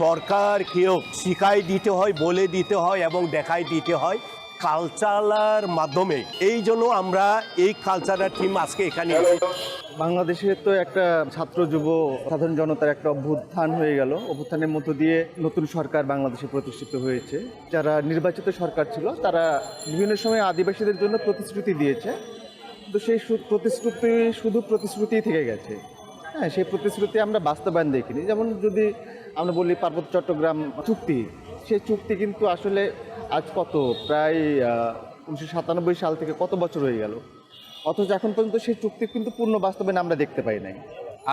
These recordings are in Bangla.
সরকারকেও শিখাই দিতে হয়, বলে দিতে হয় এবং দেখাই দিতে হয় কালচারার মাধ্যমে। এই জন্য আমরা এই কালচারাল টিম আজকে এখানে এসেছি। বাংলাদেশের তো একটা ছাত্র যুব সাধারণ জনতার একটা অভ্যুত্থান হয়ে গেল। অভ্যুত্থানের মধ্য দিয়ে নতুন সরকার বাংলাদেশে প্রতিষ্ঠিত হয়েছে। যারা নির্বাচিত সরকার ছিল, তারা বিভিন্ন সময় আদিবাসীদের জন্য প্রতিশ্রুতি দিয়েছে। কিন্তু সেই প্রতিশ্রুতি শুধু প্রতিশ্রুতি থেকে গেছে। হ্যাঁ সেই প্রতিশ্রুতি আমরা বাস্তবায়ন দেখিনি। যেমন যদি আমরা বলি পার্বত্য চট্টগ্রাম চুক্তি, সেই চুক্তি কিন্তু আসলে আজ কত? প্রায় উনিশশো সাতানব্বই সাল থেকে কত বছর হয়ে গেল? অথচ এখন পর্যন্ত সেই চুক্তি কিন্তু পূর্ণ বাস্তবায়ন আমরা দেখতে পাই নাই।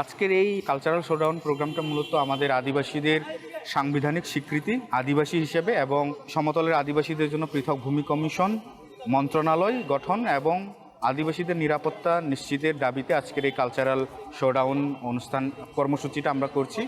আজকের এই কালচারাল শোডাউন প্রোগ্রামটা মূলত আমাদের আদিবাসীদের সাংবিধানিক স্বীকৃতি, আদিবাসী হিসেবে এবং সমতলের আদিবাসীদের জন্য পৃথক ভূমি কমিশন, মন্ত্রণালয় গঠন এবং আদিবাসীদের নিরাপত্তা নিশ্চিতের দাবিতে আজকের এই কালচারাল শোডাউন অনুষ্ঠান কর্মসূচিটা আমরা করছি।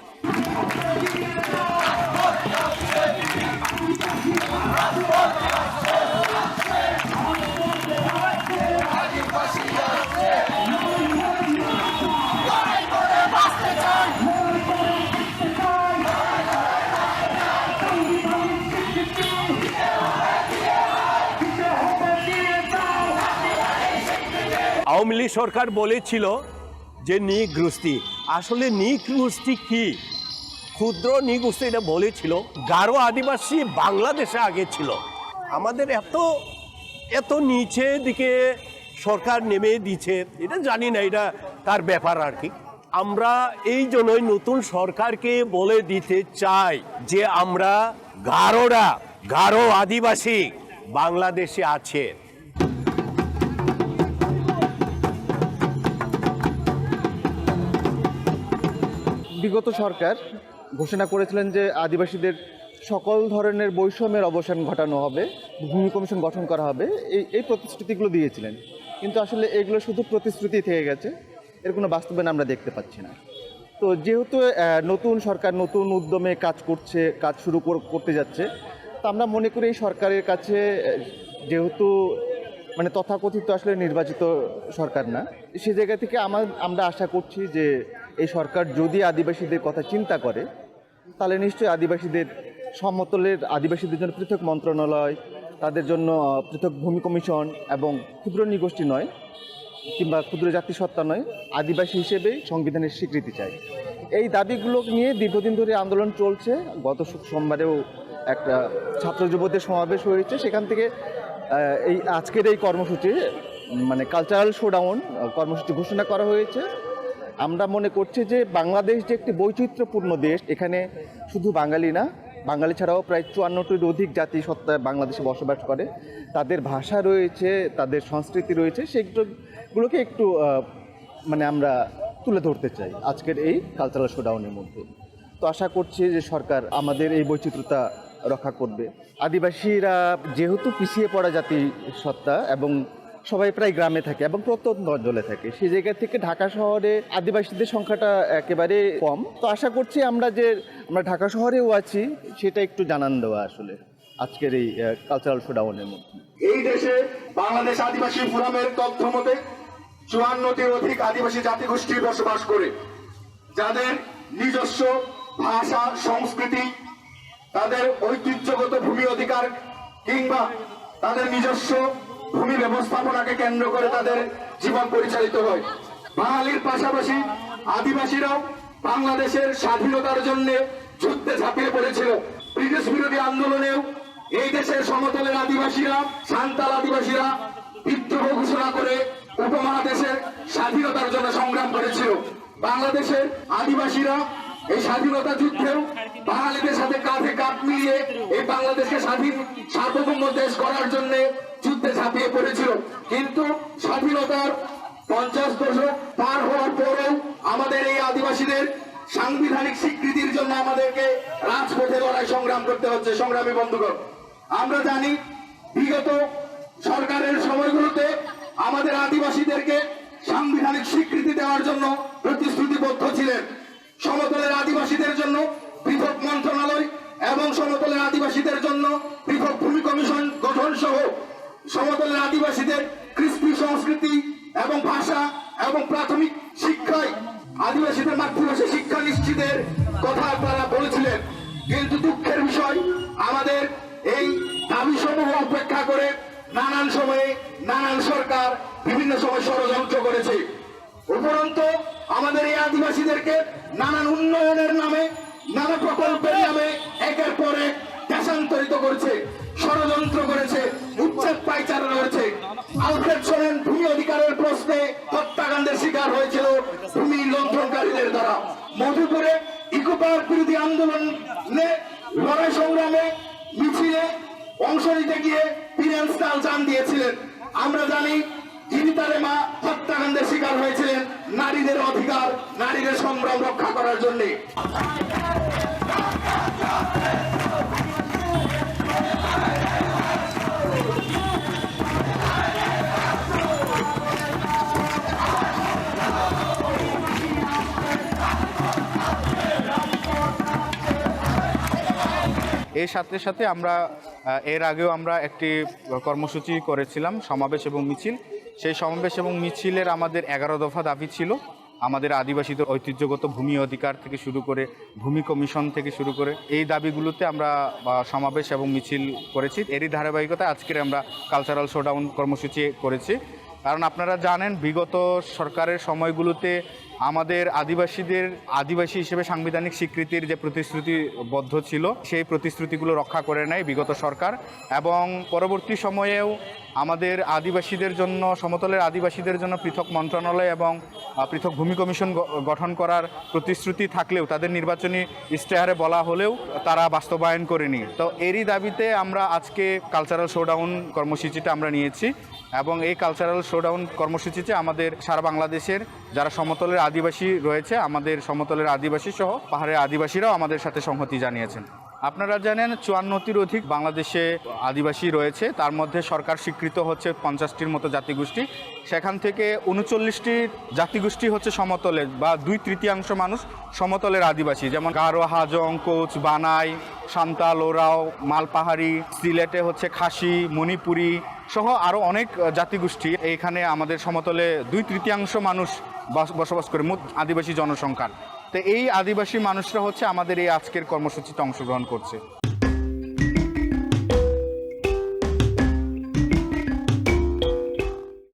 আওয়ামী লীগ সরকার বলেছিল যে নিগোষ্ঠী আসলে নিগোষ্ঠী কি? ক্ষুদ্র নিগোষ্ঠী এটা বলেছিল। গারো আদিবাসী বাংলাদেশে আগে ছিল। আমাদের এত এত নিচে দিকে সরকার নেমে দিচ্ছে এটা জানি না, এটা তার ব্যাপার আর কি। আমরা এই জন্যই নতুন সরকারকে বলে দিতে চাই যে আমরা গারোরা, গারো আদিবাসী বাংলাদেশে আছে। বিগত সরকার ঘোষণা করেছিলেন যে আদিবাসীদের সকল ধরনের বৈষম্যের অবসান ঘটানো হবে, ভূমি কমিশন গঠন করা হবে, এই এই প্রতিশ্রুতিগুলো দিয়েছিলেন। কিন্তু আসলে এগুলো শুধু প্রতিশ্রুতি থেকে গেছে, এর কোনো বাস্তবায়ন আমরা দেখতে পাচ্ছি না। তো যেহেতু নতুন সরকার নতুন উদ্যমে কাজ করছে, কাজ শুরু কর- করতে যাচ্ছে, তো আমরা মনে করি এই সরকারের কাছে যেহেতু মানে তথাকথিত আসলে নির্বাচিত সরকার না, সে জায়গা থেকে আমার আমরা আশা করছি যে এই সরকার যদি আদিবাসীদের কথা চিন্তা করে, তাহলে নিশ্চয়ই আদিবাসীদের সমতলের আদিবাসীদের জন্য পৃথক মন্ত্রণালয়, তাদের জন্য পৃথক ভূমি কমিশন এবং ক্ষুদ্র নিগোষ্ঠী নয়, কিংবা ক্ষুদ্র জাতিসত্তা নয়, আদিবাসী হিসেবেই সংবিধানের স্বীকৃতি চাই। এই দাবিগুলো নিয়ে দীর্ঘদিন ধরে আন্দোলন চলছে। গত সোমবারেও একটা ছাত্র যুবদের সমাবেশ হয়েছে। সেখান থেকে এই আজকের এই কর্মসূচি মানে কালচারাল শোডাউন কর্মসূচি ঘোষণা করা হয়েছে। আমরা মনে করছি যে বাংলাদেশ যে একটি বৈচিত্র্যপূর্ণ দেশ, এখানে শুধু বাঙালি না, বাঙালি ছাড়াও প্রায় চুয়ান্নটির অধিক জাতি সত্তা বাংলাদেশে বসবাস করে। তাদের ভাষা রয়েছে, তাদের সংস্কৃতি রয়েছে, সেগুলোকে একটু মানে আমরা তুলে ধরতে চাই আজকের এই কালচারাল শোডাউনের মধ্যে। তো আশা করছি যে সরকার আমাদের এই বৈচিত্র্যতা রক্ষা করবে। আদিবাসীরা যেহেতু পিছিয়ে পড়া জাতি সত্তা এবং সবাই প্রায় গ্রামে থাকে এবং প্রত্যন্ত অঞ্চলে থাকে। সেই জায়গা থেকে ঢাকা শহরে আদিবাসীদের সংখ্যাটা একেবারে কম। তো আশা করছি আমরা যে আমরা ঢাকা শহরেও আছি, সেটা একটু জানান দেওয়া আসলে আজকের এই কালচারাল শোডাউনের মধ্যে। এই দেশে বাংলাদেশ আদিবাসী ফোরামের তথ্য মতে চুয়ান্নটির অধিক আদিবাসী জাতিগোষ্ঠী বসবাস করে, যাদের নিজস্ব ভাষা, সংস্কৃতি, তাদের ঐতিহ্যগত ভূমি অধিকার কিংবা তাদের নিজস্ব ভূমি ব্যবস্থাপনাকে কেন্দ্র করে তাদের জীবন পরিচালিত হয়। বাঙালির পাশাপাশি আদিবাসীরাও বাংলাদেশের স্বাধীনতার জন্য যুদ্ধে ঝাঁপিয়ে পড়েছিল। ব্রিটিশ বিরোধী আন্দোলনেও এই দেশের সমতলের আদিবাসীরা সান্তাল আদিবাসীরা বিদ্রোহ ঘোষণা করে উপমহাদেশের স্বাধীনতার জন্য সংগ্রাম করেছিল। বাংলাদেশের আদিবাসীরা এই স্বাধীনতা যুদ্ধেও বাঙালিদের সাথে কাঁধে কাঁধ মিলিয়ে এই বাংলাদেশকে স্বাধীন সার্বভৌম দেশ করার জন্য যুদ্ধে ঝাঁপিয়ে পড়েছিল। কিন্তু স্বাধীনতার পঞ্চাশ দশক পার হওয়ার পরেও আমাদের এই আদিবাসীদের সাংবিধানিক স্বীকৃতির জন্য আমাদেরকে রাজপথে লড়াই সংগ্রাম করতে হচ্ছে। সংগ্রামী বন্ধুগণ, আমরা জানি বিগত সরকারের সময়গুলোতে আমাদের আদিবাসীদেরকে সাংবিধানিক স্বীকৃতি দেওয়ার জন্য প্রতিশ্রুতিবদ্ধ ছিলেন। সমতলের আদিবাসীদের জন্য পৃথক মন্ত্রণালয় এবং সমতলের আদিবাসীদের জন্য পৃথক ভূমি কমিশন গঠন সহ সমতলের আদিবাসীদের কৃষ্টি সংস্কৃতি এবং ভাষা এবং প্রাথমিক শিক্ষায় আদিবাসীদের মাতৃভাষা শিক্ষা নিশ্চিতের কথা তারা বলেছিলেন। কিন্তু দুঃখের বিষয়, আমাদের এই দাবি সমূহ উপেক্ষা করে নানান সময়ে নানান সরকার বিভিন্ন সময় ষড়যন্ত্র করেছে। উপরন্ত আমাদের এই আদিবাসীদেরকে নানান উন্নয়নের নামে, নানা প্রকল্পের নামে একের পর দেশান্তরিত করেছে। ষড়যন্ত্র করেছে, উচ্ছেদ পাইচারা করেছে। আলফ্রেড সোরেন ভূমি অধিকারের প্রশ্নে হত্যাকাণ্ডের শিকার হয়েছিল ভূমি লঙ্ঘনকারীদের দ্বারা। মধুপুরে ইকো পার্ক বিরোধী আন্দোলনে, লড়াই সংগ্রামে, মিছিলে অংশ নিতে গিয়ে কাল জান দিয়েছিলেন। আমরা জানি জীবিতারে মা হত্যাকাণ্ডের শিকার হয়েছিলেন নারীদের অধিকার, নারীদের সংগ্রাম রক্ষা করার জন্য। এর সাথে সাথে আমরা এর আগেও আমরা একটি কর্মসূচি করেছিলাম, সমাবেশ এবং মিছিল। সেই সমাবেশ এবং মিছিলের আমাদের এগারো দফা দাবি ছিল। আমাদের আদিবাসীদের ঐতিহ্যগত ভূমি অধিকার থেকে শুরু করে, ভূমি কমিশন থেকে শুরু করে এই দাবিগুলোতে আমরা সমাবেশ এবং মিছিল করেছি। এরই ধারাবাহিকতায় আজকের আমরা কালচারাল শোডাউন কর্মসূচি করেছি। কারণ আপনারা জানেন, বিগত সরকারের সময়গুলোতে আমাদের আদিবাসীদের, আদিবাসী হিসেবে সাংবিধানিক স্বীকৃতির যে প্রতিশ্রুতিবদ্ধ ছিল, সেই প্রতিশ্রুতিগুলো রক্ষা করে নেয় বিগত সরকার এবং পরবর্তী সময়েও আমাদের আদিবাসীদের জন্য, সমতলের আদিবাসীদের জন্য পৃথক মন্ত্রণালয় এবং পৃথক ভূমি কমিশন গঠন করার প্রতিশ্রুতি থাকলেও, তাদের নির্বাচনী ইশতেহারে বলা হলেও তারা বাস্তবায়ন করেনি। তো এরই দাবিতে আমরা আজকে কালচারাল শোডাউন কর্মসূচিটা আমরা নিয়েছি এবং এই কালচারাল শোডাউন কর্মসূচিতে আমাদের সারা বাংলাদেশের যারা সমতলের আদিবাসী রয়েছে, আমাদের সমতলের আদিবাসী সহ পাহাড়ের আদিবাসীরাও আমাদের সাথে সংহতি জানিয়েছেন। আপনারা জানেন চুয়ান্নটির অধিক বাংলাদেশে আদিবাসী রয়েছে, তার মধ্যে সরকার স্বীকৃত হচ্ছে পঞ্চাশটির মতো জাতিগোষ্ঠী। সেখান থেকে উনচল্লিশটি জাতিগোষ্ঠী হচ্ছে সমতলের বা দুই তৃতীয়াংশ মানুষ সমতলের আদিবাসী। যেমন গারো, হাজং কোচ বানাই সান্তাল ওরাও মালপাহাড়ি, সিলেটে হচ্ছে খাসি, মণিপুরি সহ আরও অনেক জাতিগোষ্ঠী এখানে আমাদের সমতলে দুই তৃতীয়াংশ মানুষ বাস- বসবাস করে, মোট আদিবাসী জনসংখ্যার। তো এই আদিবাসী মানুষরা হচ্ছে আমাদের এই আজকের কর্মসূচিতে অংশগ্রহণ করছে।